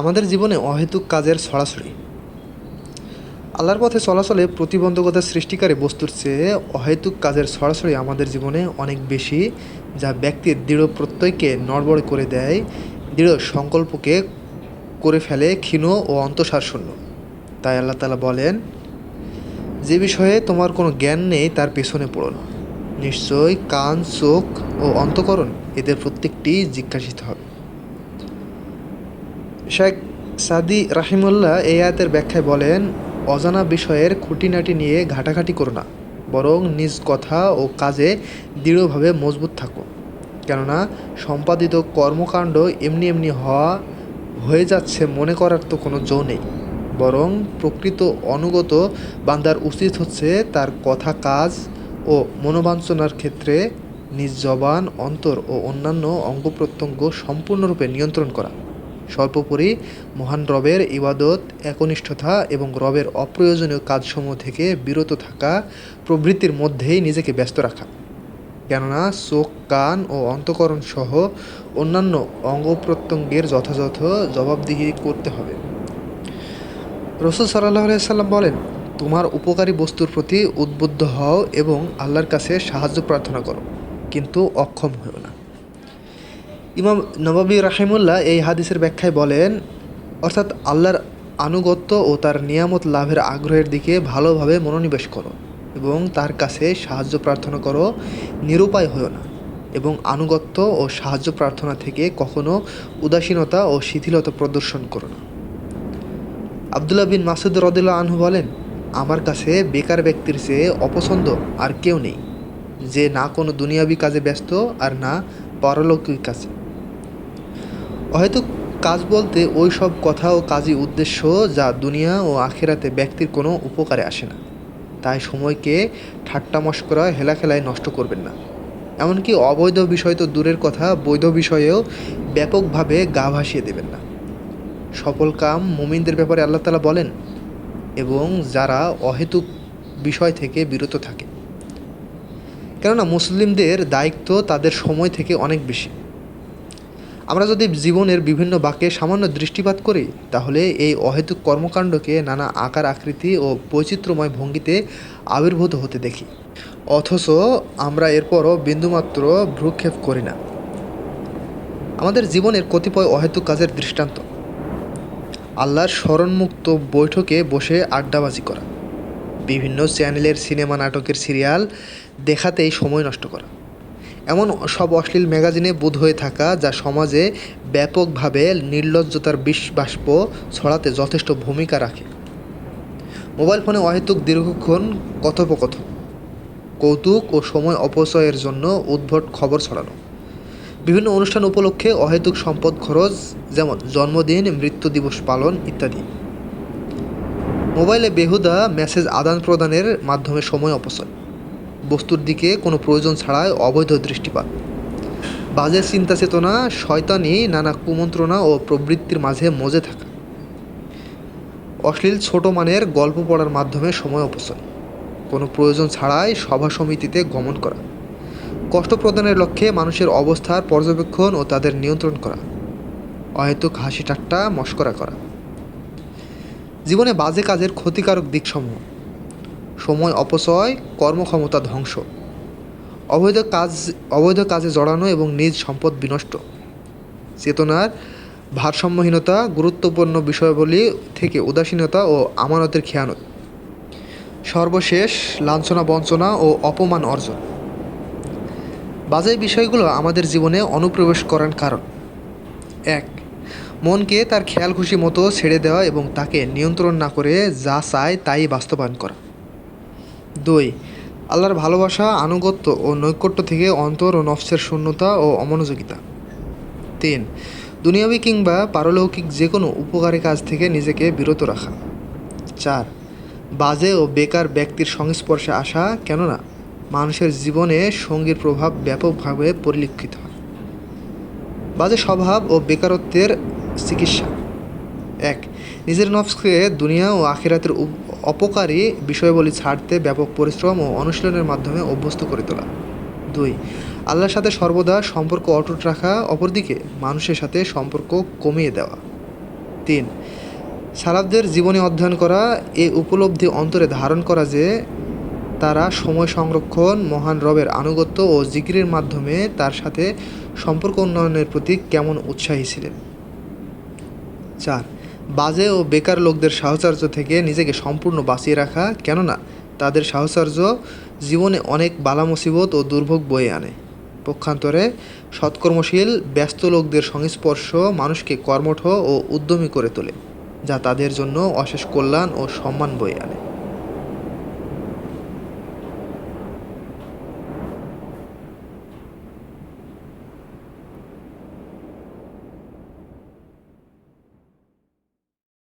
আমাদের জীবনে অহেতুক কাজের সরাসরি। আল্লাহর পথে চলাচলে প্রতিবন্ধকতা সৃষ্টিকারী বস্তুর চেয়ে অহেতুক কাজের সরাসরি আমাদের জীবনে অনেক বেশি, যা ব্যক্তির দৃঢ় প্রত্যয়কে নড়বড় করে দেয়, দৃঢ় সংকল্পকে করে ফেলে ক্ষীণ ও অন্তঃসারশূন্য। তাই আল্লাহ তালা বলেন, যে বিষয়ে তোমার কোনো জ্ঞান নেই, তার পেছনে পড়ো না। নিশ্চয়ই কান, চোখ ও অন্তকরণ এদের প্রত্যেকটি জিজ্ঞাসিত হবে। শেখ সাদি রাহিমুল্লাহ এই আয়াতের ব্যাখ্যায় বলেন, অজানা বিষয়ের খুঁটিনাটি নিয়ে ঘাটাঘাটি করো না, বরং নিজ কথা ও কাজে দৃঢ়ভাবে মজবুত থাকো। কেননা, সম্পাদিত কর্মকাণ্ড এমনি এমনি হওয়া, হয়ে যাচ্ছে মনে করার তো কোনো জো নেই, বরং প্রকৃত অনুগত বান্দার উচিত হচ্ছে তার কথা, কাজ ও মনোবাঞ্ছনার ক্ষেত্রে নিজ জবান, অন্তর ও অন্যান্য অঙ্গ প্রত্যঙ্গ সম্পূর্ণরূপে নিয়ন্ত্রণ করা। সর্বোপরি মহান রবের ইবাদত, একনিষ্ঠতা এবং রবের অপ্রয়োজনীয় কাজসমূহ থেকে বিরত থাকা প্রবৃত্তির মধ্যেই নিজেকে ব্যস্ত রাখা। কেননা চোখ, কান ও অন্তকরণ সহ অন্যান্য অঙ্গ প্রত্যঙ্গের যথাযথ জবাবদিহি করতে হবে। রসুল সাল্লাহ সাল্লাম বলেন, তোমার উপকারী বস্তুর প্রতি উদ্বুদ্ধ হও এবং আল্লাহর কাছে সাহায্য প্রার্থনা করো, কিন্তু অক্ষম হও না। ইমাম নবাবী রাহিমুল্লাহ এই হাদিসের ব্যাখ্যায় বলেন, অর্থাৎ আল্লাহর আনুগত্য ও তার নিয়ামত লাভের আগ্রহের দিকে ভালোভাবে মনোনিবেশ করো এবং তার কাছে সাহায্য প্রার্থনা করো, নিরুপায় হও না এবং আনুগত্য ও সাহায্য প্রার্থনা থেকে কখনো উদাসীনতা ও শিথিলতা প্রদর্শন করো না। আবদুল্লাহ বিন মাসুদ রদুল্লাহ আনহু বলেন, আমার কাছে বেকার ব্যক্তির চেয়ে অপছন্দ আর কেউ নেই, যে না কোনো দুনিয়াবি কাজে ব্যস্ত আর না পারলৌকিক কাজে। হয়তো কাজ বলতে ওই সব কথা ও কাজই উদ্দেশ্য যা দুনিয়া ও আখেরাতে ব্যক্তির কোনো উপকারে আসে না। তাই সময়কে ঠাট্টা মস্করা, হেলাখেলায় নষ্ট করবেন না। এমনকি অবৈধ বিষয় তো দূরের কথা, বৈধ বিষয়েও ব্যাপকভাবে গা ভাসিয়ে দেবেন না। সফল কাম মুমিনদের ব্যাপারে আল্লাহ তালা বলেন, এবং যারা অহেতুক বিষয় থেকে বিরত থাকে। কেননা মুসলিমদের দায়িত্ব তাদের সময় থেকে অনেক বেশি। আমরা যদি জীবনের বিভিন্ন বাক্যে সামান্য দৃষ্টিপাত করি, তাহলে এই অহেতুক কর্মকাণ্ডকে নানা আকার আকৃতি ও বৈচিত্র্যময় ভঙ্গিতে আবির্ভূত হতে দেখি। অথচ আমরা এরপরও বিন্দুমাত্র ভ্রুক্ষেপ করি না। আমাদের জীবনের কতিপয় অহেতুক কাজের দৃষ্টান্ত। আল্লাহর স্মরণমুক্ত বৈঠকে বসে আড্ডাবাজি করা। বিভিন্ন চ্যানেলের সিনেমা নাটকের সিরিয়াল দেখাতেই সময় নষ্ট করা। এমন সব অশ্লীল ম্যাগাজিনে বোধ হয়ে থাকা যা সমাজে ব্যাপকভাবে নির্লজ্জতার বিষ বাষ্প ছড়াতে যথেষ্ট ভূমিকা রাখে। মোবাইল ফোনে অহেতুক দীর্ঘক্ষণ কথোপকথন, কৌতুক ও সময় অপচয়ের জন্য উদ্ভট খবর ছড়ানো। বিভিন্ন অনুষ্ঠান উপলক্ষে অহেতুক সম্পদ খরচ যেমন জন্মদিন, মৃত্যু দিবস পালন ইত্যাদি। মোবাইলে বেহুদা মেসেজ আদান প্রদানের মাধ্যমে সময় অপচয়। বস্তুর দিকে কোনো প্রয়োজন ছাড়াই অবৈধ দৃষ্টিপাত। বাজে চিন্তা চেতনা শয়তানি নানা কুমন্ত্রণা ও প্রবৃত্তির মাঝে মজে থাকা। অশ্লীল ছোট মানের গল্প পড়ার মাধ্যমে সময় অপচয়। কোনো প্রয়োজন ছাড়াই সভা সমিতিতে গমন করা। কষ্ট প্রদানের লক্ষ্যে মানুষের অবস্থার পর্যবেক্ষণ ও তাদের নিয়ন্ত্রণ করা। অহেতুক হাসি ঠাট্টা মস্করা করা। জীবনে বাজে কাজের ক্ষতিকারক দিকসমূহ। সময় অপচয়, কর্মক্ষমতা ধ্বংস। অবৈধ কাজ, অবৈধ কাজে জড়ানো এবং নিজ সম্পদ বিনষ্ট। চেতনার ভারসাম্যহীনতা গুরুত্বপূর্ণ বিষয়াবলী থেকে উদাসীনতা ও আমানতের খেয়ানত। সর্বশেষ লাঞ্ছনা, বঞ্চনা ও অপমান অর্জন। বাজে বিষয়গুলো আমাদের জীবনে অনুপ্রবেশ করার কারণ। এক, মনকে তার খেয়াল খুশি মতো ছেড়ে দেওয়া এবং তাকে নিয়ন্ত্রণ না করে যা চায় তাই বাস্তবায়ন করা। দুই, আল্লাহর ভালোবাসা, আনুগত্য ও নৈকট্য থেকে অন্তর ও নফসের শূন্যতা ও অমনোযোগিতা। তিন, দুনিয়াবি কিংবা পারলৌকিক যে কোনো উপকারী কাজ থেকে নিজেকে বিরত রাখা। চার, বাজে ও বেকার ব্যক্তির সংস্পর্শে আসা কেননা মানুষের জীবনে সঙ্গীর প্রভাব ব্যাপকভাবে পরিলক্ষিত হয়। বাজে স্বভাব ও বেকারত্বের চিকিৎসা। এক, নিজের নফসকে দুনিয়া ও আখিরাতের অপকারী বিষয়বলী ছাড়তে ব্যাপক পরিশ্রম ও অনুশীলনের মাধ্যমে অভ্যস্ত করে তোলা। দুই, আল্লাহর সাথে সর্বদা সম্পর্ক অটুট রাখা, অপরদিকে মানুষের সাথে সম্পর্ক কমিয়ে দেওয়া। তিন সালাফদের জীবনী অধ্যয়ন করা, এ উপলব্ধি অন্তরে ধারণ করা যে তারা সময় সংরক্ষণ, মহান রবের আনুগত্য ও জিকিরের মাধ্যমে তার সাথে সম্পর্ক উন্নয়নের প্রতি কেমন উৎসাহী ছিলেন। চার বাজে ও বেকার লোকদের সাহচর্য থেকে নিজেকে সম্পূর্ণ বাঁচিয়ে রাখা, কেননা তাদের সাহচর্য জীবনে অনেক বালা মুসিবত ও দুর্ভোগ বয়ে আনে। পক্ষান্তরে সৎকর্মশীল, ব্যস্ত লোকদের সংস্পর্শ মানুষকে কর্মঠ ও উদ্যমী করে তোলে, যা তাদের জন্য অশেষ কল্যাণ ও সম্মান বয়ে আনে।